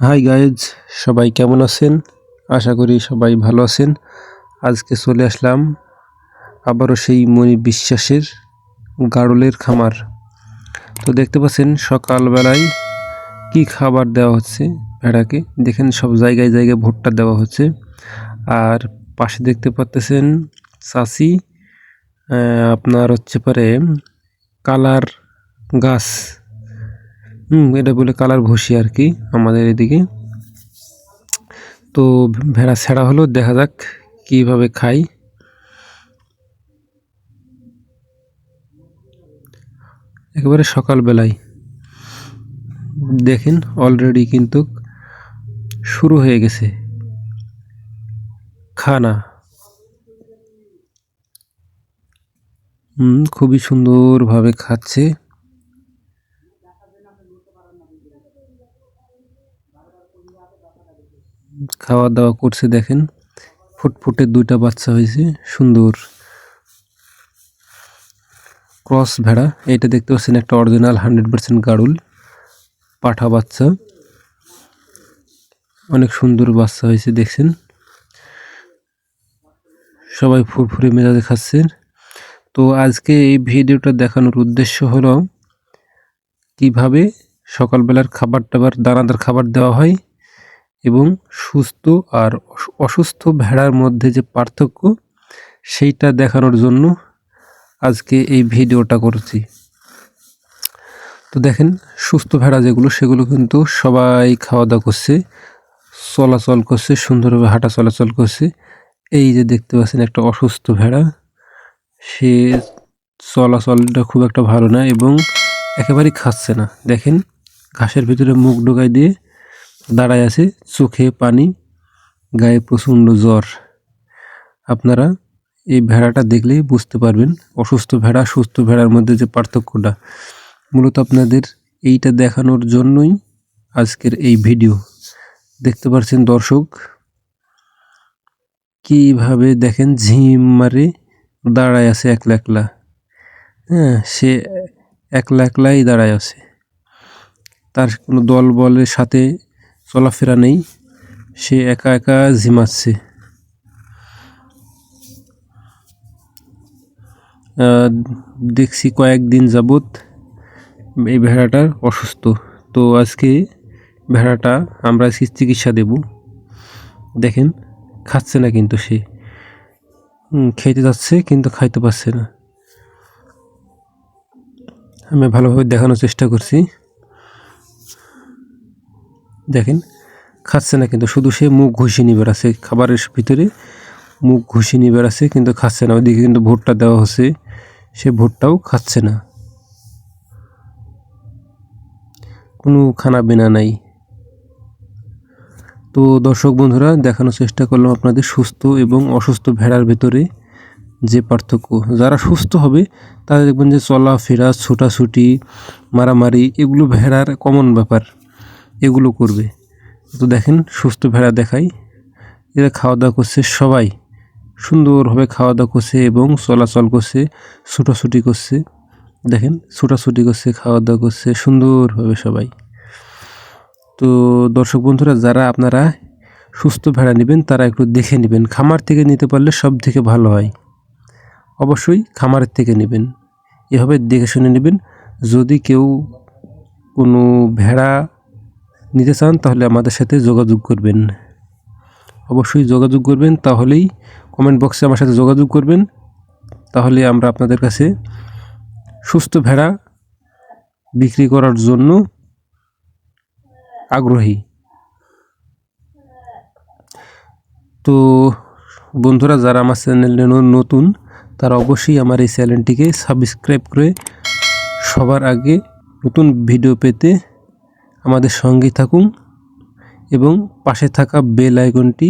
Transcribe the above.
Hi guys সবাই কেমন আছেন? আশা করি সবাই ভালো আছেন। আজকে চলে আসলাম আবারও সেই মনি বিশ্বাসের গাড়লের খামার। তো দেখতে পাচ্ছেন, সকালবেলায় কি খাবার দেওয়া হচ্ছে ভেড়াকে? দেখেন, সব জায়গায় জায়গায় ভুট্টা দেওয়া হচ্ছে। আর পাশে দেখতে পাচ্তেছেন চাষি আপনার হচ্ছে পারে কালার গাছ। হুম, এটা বলে কালার ভুসি আর কি আমাদের এদিকে। তো ভেড়া ছেড়া হলো, দেখা যাক কীভাবে খাই। একেবারে সকালবেলায়। দেখেন অলরেডি কিন্তু শুরু হয়ে গেছে। খানা। হুম, খুবই সুন্দরভাবে খাচ্ছে। খাওয়া দাওয়া করছে, দেখেন। ফুটফুটে দুইটা বাচ্চা হয়েছে, সুন্দর। ক্রস ভেড়া এটা দেখতে পাচ্ছেন, একটা অরিজিনাল হান্ড্রেড পার্সেন্ট গাড়ুল পাঠা বাচ্চা। অনেক সুন্দর বাচ্চা হয়েছে, দেখছেন। সবাই ফুরফুরে মেজাজে খাচ্ছেন তো আজকে এই ভিডিওটা দেখানোর উদ্দেশ্য হলো, কীভাবে সকালবেলার খাবার টাবার দানাদার খাবার দেওয়া হয় এবং সুস্থ আর অসুস্থ ভেড়ার মধ্যে যে পার্থক্য, সেইটা দেখানোর জন্য আজকে এই ভিডিওটা করছি। তো দেখেন, সুস্থ ভেড়া যেগুলো, সেগুলো কিন্তু সবাই খাওয়া দাওয়া করছে, চলাচল করছে, সুন্দরভাবে হাঁটা চলাচল করছে। এই যে দেখতে পাচ্ছেন একটা অসুস্থ ভেড়া, সে চলাচলটা খুব একটা ভালো না এবং একেবারেই খাচ্ছে না। দেখেন, ঘাসের ভিতরে মুখ ঢোকাই দিয়ে দাঁড়ায় আছে, চোখে পানি, গায়ে প্রচণ্ড জ্বর। আপনারা এই ভেড়াটা দেখলেই বুঝতে পারবেন, অসুস্থ ভেড়া, সুস্থ ভেড়ার মধ্যে যে পার্থক্যটা। মূলত আপনাদের এইটা দেখানোর জন্যই আজকের এই ভিডিও। দেখতে পাচ্ছেন দর্শক, কীভাবে দেখেন ঝিম মারে দাঁড়ায় আছে একলা একলা। হ্যাঁ সে একলা একলাই দাঁড়ায় আছে। তার কোনো দল বলের সাথে চলাফেরা নেই, সে একা একা ঝিমাচ্ছে। দেখছি কয়েকদিন যাবৎ এই ভেড়াটার অসুস্থ। তো আজকে ভেড়াটা আমরা আজকে চিকিৎসা দেব। দেখেন, খাচ্ছে না কিন্তু সে। খেতে যাচ্ছে কিন্তু খাইতে পারছে না। আমি ভালোভাবে দেখানোর চেষ্টা করছি। দেখেন, খাচ্ছে না কিন্তু, শুধু সে মুখ ঘুষি নিয়ে বেড়াচ্ছে খাবারের ভিতরে মুখ ঘুষি নিয়ে বেড়াচ্ছে কিন্তু খাচ্ছে না। ওইদিকে কিন্তু ভুট্টা দেওয়া হচ্ছে, সে ভুট্টাও খাচ্ছে না। কোনো খানা বিনা নাই। তো দর্শক বন্ধুরা, দেখানোর চেষ্টা করলাম আপনাদের সুস্থ এবং অসুস্থ ভেড়ার ভেতরে যে পার্থক্য। যারা সুস্থ হবে, তারা দেখবেন যে চলাফেরা, ছোটাছুটি, মারামারি, এগুলো ভেড়ার কমন ব্যাপার। এগুলো করবে। তো দেখেন, সুস্থ ভেড়া দেখাই। এরা খাওয়া দাওয়া করছে সবাই। সুন্দরভাবে খাওয়া দাওয়া করছে এবং চলাচল করছে, ছুটাছুটি করছে। দেখেন, ছুটাছুটি করছে খাওয়া দাওয়া করছে, সুন্দরভাবে সবাই। তো দর্শক বন্ধুরা, যারা আপনারা সুস্থ ভেড়া নেবেন, তারা একটু দেখে নেবেন। খামার থেকে নিতে পারলে সব থেকে ভালো হয়। অবশ্যই খামারের থেকে নেবেন। এভাবে দেখে শুনে নেবেন। যদি কেউ কোনো ভেড়া নিতে চান, তাহলে আমাদের সাথে যোগাযোগ করবেন। অবশ্যই যোগাযোগ করবেন, তাহলেই কমেন্ট বক্সে আমার সাথে যোগাযোগ করবেন। তাহলে আমরা আপনাদের কাছে সুস্থ ভেড়া বিক্রি করার জন্য আগ্রহী। তো বন্ধুরা, যারা আমার চ্যানেলে নতুন, তারা অবশ্যই আমার এই চ্যানেলটিকে সাবস্ক্রাইব করে সবার আগে নতুন ভিডিও পেতে আমাদের সঙ্গে থাকুন এবং পাশে থাকা বেল আইকনটি